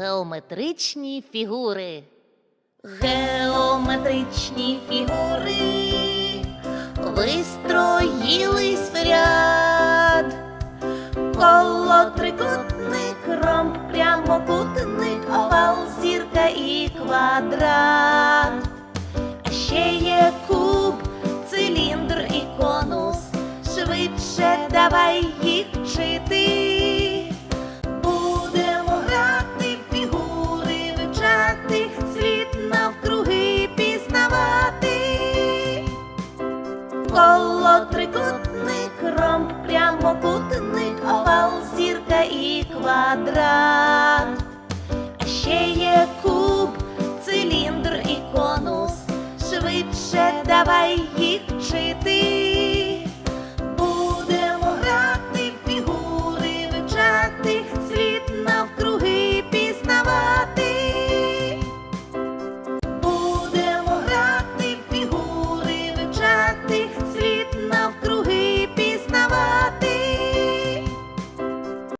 Геометричні фігури. Геометричні фігури вистроїлись в ряд. Коло трикутник, ромб, прямокутник, овал, зірка і квадрат. А ще є куб, циліндр і конус. Швидше давай коло трикутник, ромб, прямокутник, овал, зірка і квадрат. А ще є куб, циліндр і конус. Швидше давай їх вчити.